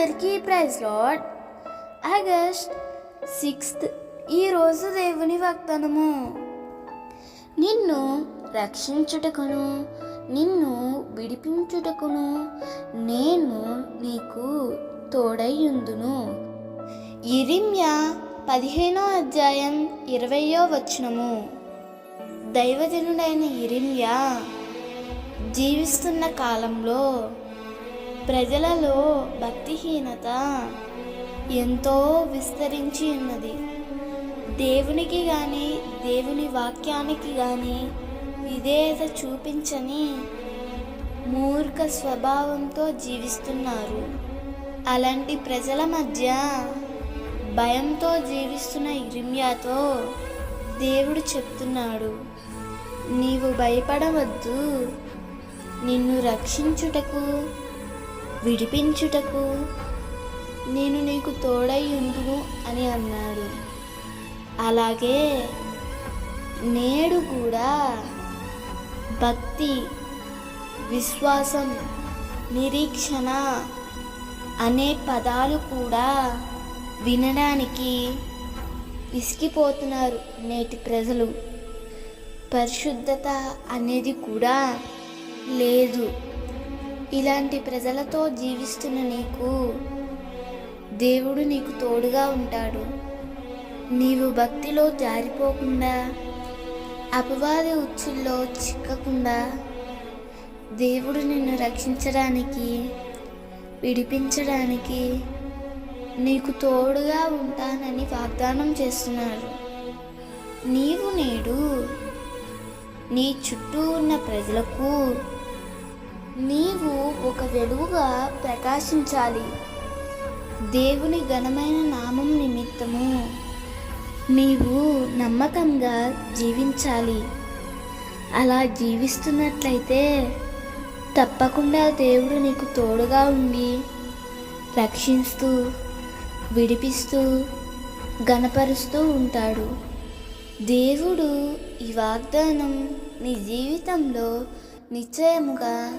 అందరికీ praise lord. August sixth ఈరోజు దేవుని వాగ్దానము. నిన్ను రక్షించుటకును నిన్ను విడిపించుటకును నేను నీకు తోడయ్యుందును. ఇరిమ్య పదిహేనో అధ్యాయం ఇరవయో వచనము. దైవజనుడైన ఇరిమ్య జీవిస్తున్న కాలంలో ప్రజలలో భక్తిహీనత ఎంతో విస్తరించి ఉన్నది. దేవునికి కానీ దేవుని వాక్యానికి కానీ విధేయత చూపించని మూర్ఖ స్వభావంతో జీవిస్తున్నారు. అలాంటి ప్రజల మధ్య భయంతో జీవిస్తున్న ఇరిమ్యాతో దేవుడు చెప్తున్నాడు నీవు భయపడవద్దు. నిన్ను రక్షించుటకు విడిపించుటకు. నేను నీకు తోడై ఉండును అని అన్నాడు. అలాగే నేడు కూడా భక్తి విశ్వాసం నిరీక్షణ అనే పదాలు కూడా వినడానికి విసిగిపోతున్నారు నేటి ప్రజలు. పరిశుద్ధత అనేది కూడా లేదు. ఇలాంటి ప్రజలతో జీవిస్తున్న నీకు దేవుడు నీకు తోడుగా ఉంటాడు. నీవు భక్తిలో జారిపోకుండా అపవాది ఉచ్చుల్లో చిక్కకుండా దేవుడు నిన్ను రక్షించడానికి విడిపించడానికి నీకు తోడుగా ఉంటానని వాగ్దానం చేస్తున్నారు. నీవు నేడు నీ చుట్టూ ఉన్న ప్రజలకు నీవు ఒక వెలుగుగా ప్రకాశించాలి. దేవుని ఘనమైన నామం నిమిత్తము. నీవు నమ్మకంగా జీవించాలి. అలా జీవిస్తున్నట్లయితే తప్పకుండా దేవుడు నీకు తోడుగా ఉండి రక్షిస్తూ విడిపిస్తూ గణపరుస్తూ ఉంటాడు. దేవుడు ఈ వాగ్దానం నీ జీవితంలో నిశ్చయముగా